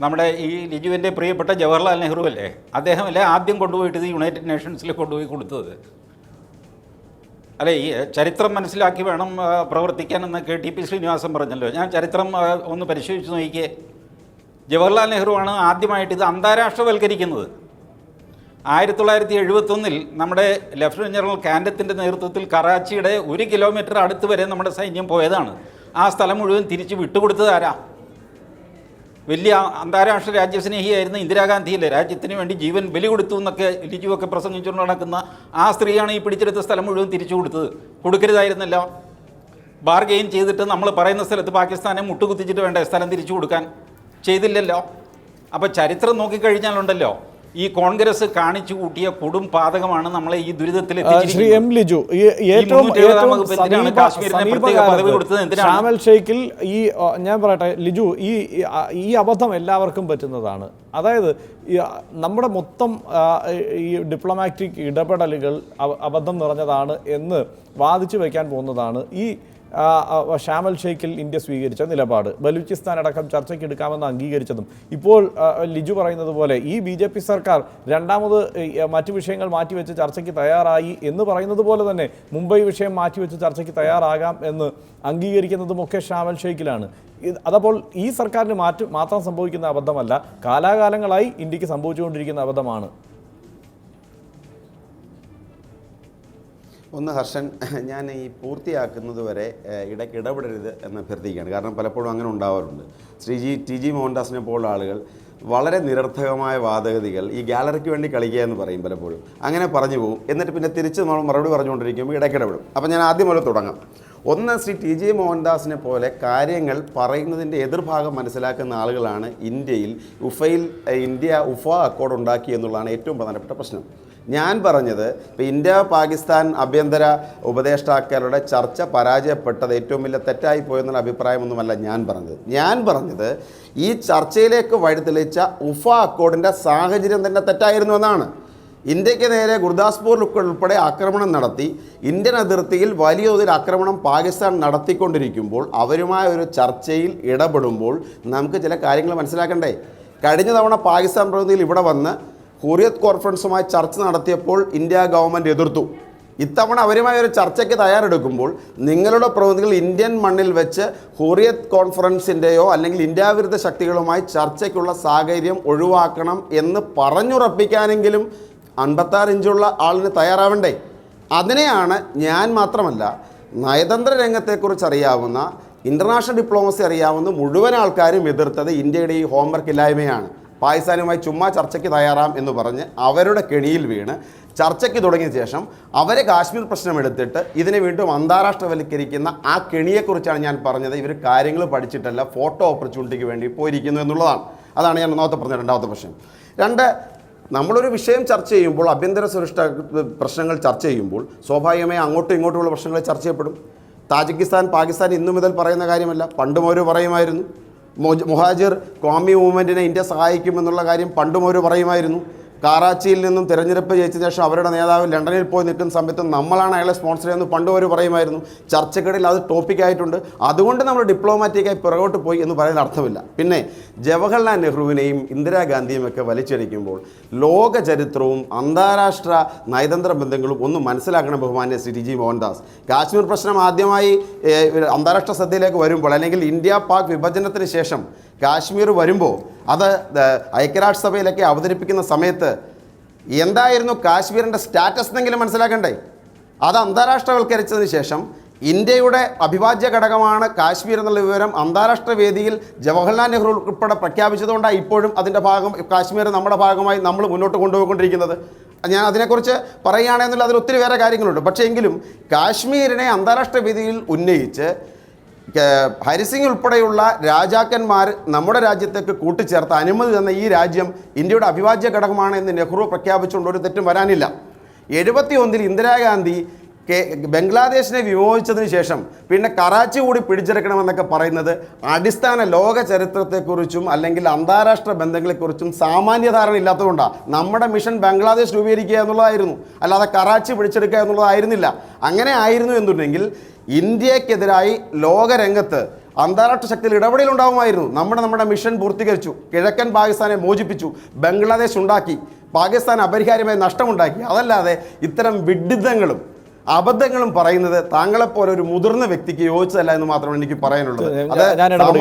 നമ്മുടെ ഈ ലിജുവിന്റെ പ്രിയപ്പെട്ട ജവഹർലാൽ നെഹ്റു അല്ലേ? അദ്ദേഹമല്ലേ ആദ്യം കൊണ്ടുപോയിട്ട് യുണൈറ്റഡ് നേഷൻസിൽ കൊണ്ടുപോയി കൊടുത്തത്? അല്ലെ ഈ ചരിത്രം മനസ്സിലാക്കി വേണം പ്രവർത്തിക്കാനെന്ന് കെ ടി പി ശ്രീനിവാസൻ പറഞ്ഞല്ലോ. ഞാൻ ചരിത്രം ഒന്ന് പരിശോധിച്ച് നോക്കിയേ. ജവഹർലാൽ നെഹ്റു ആണ് ആദ്യമായിട്ട് ഇത് അന്താരാഷ്ട്രവൽക്കരിക്കുന്നത്. ആയിരത്തി തൊള്ളായിരത്തി എഴുപത്തൊന്നിൽ നമ്മുടെ ലഫ്റ്റനന്റ് ജനറൽ കാൻഡത്തിന്റെ നേതൃത്വത്തിൽ കറാച്ചിയുടെ ഒരു കിലോമീറ്റർ അടുത്ത് വരെ നമ്മുടെ സൈന്യം പോയതാണ്. ആ സ്ഥലം മുഴുവൻ തിരിച്ച് വിട്ടുകൊടുത്തത് വലിയ അന്താരാഷ്ട്ര രാജ്യസ്നേഹിയായിരുന്ന ഇന്ദിരാഗാന്ധിയിലെ രാജ്യത്തിന് വേണ്ടി ജീവൻ ബലി കൊടുത്തു എന്നൊക്കെ ലിജുവൊക്കെ പ്രസംഗിച്ചുകൊണ്ട് നടക്കുന്ന ആ സ്ത്രീയാണ് ഈ പിടിച്ചെടുത്ത സ്ഥലം മുഴുവൻ തിരിച്ചു കൊടുത്തത്. കൊടുക്കരുതായിരുന്നല്ലോ. ബാർഗെയിൻ ചെയ്തിട്ട് നമ്മൾ പറയുന്ന സ്ഥലത്ത് പാകിസ്ഥാനെ മുട്ടുകുത്തിച്ചിട്ട് വേണ്ട സ്ഥലം തിരിച്ചു കൊടുക്കാൻ? ചെയ്തില്ലല്ലോ. അപ്പോൾ ചരിത്രം നോക്കിക്കഴിഞ്ഞാലുണ്ടല്ലോ. ഈ കോൺഗ്രസ് കാണിച്ചു കൂട്ടിയ കൊടും പാതകമാണ് നമ്മളെ ഈ ദുരിതത്തിൽ ശ്രീ എം ലിജു ഏറ്റവും ഷാമൽ ഷെയ്ഖിൽ ഈ ഞാൻ പറയട്ടെ ലിജു ഈ ഈ- അബദ്ധം എല്ലാവർക്കും പറ്റുന്നതാണ്. അതായത് നമ്മുടെ മൊത്തം ഈ ഡിപ്ലോമാറ്റിക് ഇടപെടലുകൾ അബദ്ധം നിറഞ്ഞതാണ് എന്ന് വാദിച്ചു വയ്ക്കാൻ പോകുന്നതാണ് ഈ ഷാമൽ ഷെയ്ഖിൽ ഇന്ത്യ സ്വീകരിച്ച നിലപാട്. ബലൂചിസ്ഥാൻ അടക്കം ചർച്ചയ്ക്ക് എടുക്കാമെന്ന് അംഗീകരിച്ചതും. ഇപ്പോൾ ലിജു പറയുന്നത് പോലെ ഈ ബി ജെ പി സർക്കാർ രണ്ടാമത് മറ്റു വിഷയങ്ങൾ മാറ്റിവെച്ച് ചർച്ചയ്ക്ക് തയ്യാറായി എന്ന് പറയുന്നത് പോലെ തന്നെ മുംബൈ വിഷയം മാറ്റിവെച്ച് ചർച്ചയ്ക്ക് തയ്യാറാകാം എന്ന് അംഗീകരിക്കുന്നതുമൊക്കെ ഷാമൽ ഷെയ്ഖിലാണ്. അതപ്പോൾ ഈ സർക്കാരിന് മാറ്റം മാത്രം സംഭവിക്കുന്ന അബദ്ധമല്ല കാലാകാലങ്ങളായി ഇന്ത്യയ്ക്ക് സംഭവിച്ചുകൊണ്ടിരിക്കുന്ന അബദ്ധമാണ്. ഒന്ന് ഹർഷൻ ഞാൻ ഈ പൂർത്തിയാക്കുന്നത് വരെ ഇടയ്ക്ക് ഇടപെടരുത് എന്ന് അഭ്യർത്ഥിക്കുകയാണ്. കാരണം പലപ്പോഴും അങ്ങനെ ഉണ്ടാവാറുണ്ട്. ശ്രീ ജി ടി ജി മോഹൻദാസിനെ പോലുള്ള ആളുകൾ വളരെ നിരർത്ഥകമായ വാദഗതികൾ ഈ ഗാലറിക്ക് വേണ്ടി കളിക്കുക എന്ന് പറയും പലപ്പോഴും. അങ്ങനെ പറഞ്ഞു പോകും എന്നിട്ട് പിന്നെ തിരിച്ച് നമ്മൾ മറുപടി പറഞ്ഞുകൊണ്ടിരിക്കുമ്പോൾ ഇടയ്ക്ക് ഇടപെടും. അപ്പോൾ ഞാൻ ആദ്യം മുതൽ തുടങ്ങാം. ഒന്ന് ശ്രീ ടി ജെ മോഹൻദാസിനെ പോലെ കാര്യങ്ങൾ പറയുന്നതിന്റെ എതിർഭാഗം മനസ്സിലാക്കുന്ന ആളുകളാണ് ഇന്ത്യയിൽ ഉഫയിൽ ഇന്ത്യ ഉഫ അക്കോഡ് ഉണ്ടാക്കി എന്നുള്ളതാണ് ഏറ്റവും പ്രധാനപ്പെട്ട പ്രശ്നം. ഞാൻ പറഞ്ഞത് ഇപ്പോൾ ഇന്ത്യ പാകിസ്ഥാൻ ആഭ്യന്തര ഉപദേഷ്ടാക്കളുടെ ചർച്ച പരാജയപ്പെട്ടത് ഏറ്റവും വലിയ തെറ്റായി പോയെന്നുള്ള അഭിപ്രായമൊന്നുമല്ല ഞാൻ പറഞ്ഞത്. ഞാൻ പറഞ്ഞത് ഈ ചർച്ചയിലേക്ക് വഴിതെളിച്ച ഉഫ അക്കോഡിന്റെ സാഹചര്യം തന്നെ തെറ്റായിരുന്നു എന്നാണ്. ഇന്ത്യയ്ക്ക് നേരെ ഗുർദാസ്പൂർ ഉൾപ്പെടെ ആക്രമണം നടത്തി ഇന്ത്യൻ അതിർത്തിയിൽ വലിയ തോതിൽ ആക്രമണം പാകിസ്ഥാൻ നടത്തിക്കൊണ്ടിരിക്കുമ്പോൾ അവരുമായ ഒരു ചർച്ചയിൽ ഇടപെടുമ്പോൾ നമുക്ക് ചില കാര്യങ്ങൾ മനസ്സിലാക്കണ്ടേ? കഴിഞ്ഞ തവണ പാകിസ്ഥാൻ പ്രതിനിധിയിൽ ഇവിടെ വന്ന് ഹുറിയത്ത് കോൺഫറൻസുമായി ചർച്ച നടത്തിയപ്പോൾ ഇന്ത്യ ഗവൺമെന്റ് എതിർത്തു. ഇത്തവണ അവരുമായി ഒരു ചർച്ചയ്ക്ക് തയ്യാറെടുക്കുമ്പോൾ നിങ്ങളുടെ പ്രതിനിധികൾ ഇന്ത്യൻ മണ്ണിൽ വെച്ച് ഹുറിയത്ത് കോൺഫറൻസിന്റെയോ അല്ലെങ്കിൽ ഇന്ത്യ വിരുദ്ധ ശക്തികളുമായി ചർച്ചയ്ക്കുള്ള സാഹചര്യം ഒഴിവാക്കണം എന്ന് പറഞ്ഞുറപ്പിക്കാനെങ്കിലും അൻപത്താറ് ഇഞ്ചുള്ള ആളിന് തയ്യാറാവണ്ടേ? അതിനെയാണ് ഞാൻ മാത്രമല്ല നയതന്ത്ര രംഗത്തെക്കുറിച്ച് അറിയാവുന്ന ഇന്റർനാഷണൽ ഡിപ്ലോമസി അറിയാവുന്ന മുഴുവൻ ആൾക്കാരും എതിർത്തത് ഇന്ത്യയുടെ ഈ ഹോംവർക്ക് ഇല്ലായ്മയാണ്. പാകിസ്ഥാനുമായി ചുമ്മാ ചർച്ചയ്ക്ക് തയ്യാറാം എന്ന് പറഞ്ഞ് അവരുടെ കെണിയിൽ വീണ് ചർച്ചയ്ക്ക് തുടങ്ങിയ ശേഷം അവരെ കാശ്മീർ പ്രശ്നം എടുത്തിട്ട് ഇതിനെ വീണ്ടും അന്താരാഷ്ട്രവൽക്കരിക്കുന്ന ആ കെണിയെക്കുറിച്ചാണ് ഞാൻ പറഞ്ഞത്. ഇവർ കാര്യങ്ങൾ പഠിച്ചിട്ടല്ല ഫോട്ടോ ഓപ്പർച്യൂണിറ്റിക്ക് വേണ്ടി പോയിരിക്കുന്നു എന്നുള്ളതാണ്. അതാണ് ഞാൻ ഒന്നാമത്തെ പറഞ്ഞ രണ്ടാമത്തെ പ്രശ്നം. രണ്ട് നമ്മളൊരു വിഷയം ചർച്ച ചെയ്യുമ്പോൾ ആഭ്യന്തര സുരക്ഷ പ്രശ്നങ്ങൾ ചർച്ച ചെയ്യുമ്പോൾ സ്വാഭാവികമായി അങ്ങോട്ടും ഇങ്ങോട്ടുമുള്ള പ്രശ്നങ്ങൾ ചർച്ച ചെയ്യപ്പെടും. താജിക്കിസ്ഥാൻ പാകിസ്ഥാൻ ഇന്നു മുതൽ പറയുന്ന കാര്യമല്ല. പണ്ടും അവർ പറയുമായിരുന്നു. മുഹാജിർ കോമി മൂവ്മെന്റിനെ ഇന്ത്യ സഹായിക്കുമെന്നുള്ള കാര്യം പണ്ടും അവർ പറയുമായിരുന്നു. കാറാച്ചിയിൽ നിന്നും തിരഞ്ഞെടുപ്പ് ജയിച്ച ശേഷം അവരുടെ നേതാവ് ലണ്ടനിൽ പോയി നിൽക്കുന്ന സമയത്ത് നമ്മളാണ് അയാളെ സ്പോൺസർ ചെയ്യുന്നത് പണ്ട് അവർ പറയുമായിരുന്നു. ചർച്ചക്കിടയിൽ അത് ടോപ്പിക്കായിട്ടുണ്ട് അതുകൊണ്ട് നമ്മൾ ഡിപ്ലോമാറ്റിക്കായി പുറകോട്ട് പോയി എന്ന് പറയുന്ന അർത്ഥമില്ല. പിന്നെ ജവഹർലാൽ നെഹ്റുവിനെയും ഇന്ദിരാഗാന്ധിയും ഒക്കെ വലിച്ചടിക്കുമ്പോൾ ലോക ചരിത്രവും അന്താരാഷ്ട്ര നയതന്ത്ര ബന്ധങ്ങളും ഒന്നും മനസ്സിലാക്കണം ബഹുമാന്യ ശ്രീ ജി മോഹൻദാസ്. കാശ്മീർ പ്രശ്നം ആദ്യമായി അന്താരാഷ്ട്ര ശ്രദ്ധയിലേക്ക് വരുമ്പോൾ അല്ലെങ്കിൽ ഇന്ത്യ പാക് വിഭജനത്തിന് ശേഷം കാശ്മീർ വരുമ്പോൾ അത് ഐക്യരാഷ്ട്രസഭയിലൊക്കെ അവതരിപ്പിക്കുന്ന സമയത്ത് എന്തായിരുന്നു കാശ്മീരിന്റെ സ്റ്റാറ്റസ് എന്നെങ്കിലും മനസ്സിലാക്കണ്ടേ? അത് അന്താരാഷ്ട്രവൽക്കരിച്ചതിന് ശേഷം ഇന്ത്യയുടെ അവിഭാജ്യ ഘടകമാണ് കാശ്മീർ എന്നുള്ള വിവരം അന്താരാഷ്ട്ര വേദിയിൽ ജവഹർലാൽ നെഹ്റു ഉൾപ്പെടെ പ്രഖ്യാപിച്ചതുകൊണ്ടാണ് ഇപ്പോഴും അതിന്റെ ഭാഗം കാശ്മീർ നമ്മുടെ ഭാഗമായി നമ്മൾ മുന്നോട്ട് കൊണ്ടുപോയിക്കൊണ്ടിരിക്കുന്നത്. ഞാൻ അതിനെക്കുറിച്ച് പറയുകയാണെന്നുള്ള അതിൽ ഒത്തിരി വേറെ കാര്യങ്ങളുണ്ട്. പക്ഷേ എങ്കിലും കാശ്മീരിനെ അന്താരാഷ്ട്ര വേദിയിൽ ഉന്നയിച്ച് ഹരിസിംഗ് ഉൾപ്പെടെയുള്ള രാജാക്കന്മാർ നമ്മുടെ രാജ്യത്തേക്ക് കൂട്ടിച്ചേർത്ത് അനുമതി തന്ന ഈ രാജ്യം ഇന്ത്യയുടെ അവിഭാജ്യ ഘടകമാണ് എന്ന് നെഹ്റു പ്രഖ്യാപിച്ചുകൊണ്ട് ഒരു തെറ്റും വരാനില്ല. എഴുപത്തി ഒന്നിൽ ഇന്ദിരാഗാന്ധി ബംഗ്ലാദേശിനെ വിമോചിച്ചതിന് ശേഷം പിന്നെ കറാച്ചി കൂടി പിടിച്ചെടുക്കണമെന്നൊക്കെ പറയുന്നത് അടിസ്ഥാന ലോക ചരിത്രത്തെക്കുറിച്ചും അല്ലെങ്കിൽ അന്താരാഷ്ട്ര ബന്ധങ്ങളെക്കുറിച്ചും സാമാന്യ ധാരണ ഇല്ലാത്തതുകൊണ്ടാണ് നമ്മുടെ മിഷൻ ബംഗ്ലാദേശ് രൂപീകരിക്കുക എന്നുള്ളതായിരുന്നു. അല്ലാതെ കറാച്ചി പിടിച്ചെടുക്കുക എന്നുള്ളതായിരുന്നില്ല. അങ്ങനെ ആയിരുന്നു എന്നുണ്ടെങ്കിൽ ഇന്ത്യക്കെതിരായി ലോകരംഗത്ത് അന്താരാഷ്ട്ര ശക്തിയിൽ ഇടപെടലുണ്ടാവുമായിരുന്നു. നമ്മുടെ നമ്മുടെ മിഷൻ പൂർത്തീകരിച്ചു. കിഴക്കൻ പാകിസ്ഥാനെ മോചിപ്പിച്ചു. ബംഗ്ലാദേശ് ഉണ്ടാക്കി. പാകിസ്ഥാൻ അപരിഹാര്യമായ നഷ്ടമുണ്ടാക്കി. അതല്ലാതെ ഇത്തരം വിഡിത്തങ്ങളും അബദ്ധങ്ങളും പറയുന്നത് താങ്കളെപ്പോലെ ഒരു മുതിർന്ന വ്യക്തിക്ക് യോജിച്ചതല്ല എന്ന് മാത്രമാണ് എനിക്ക് പറയാനുള്ളത് അത്.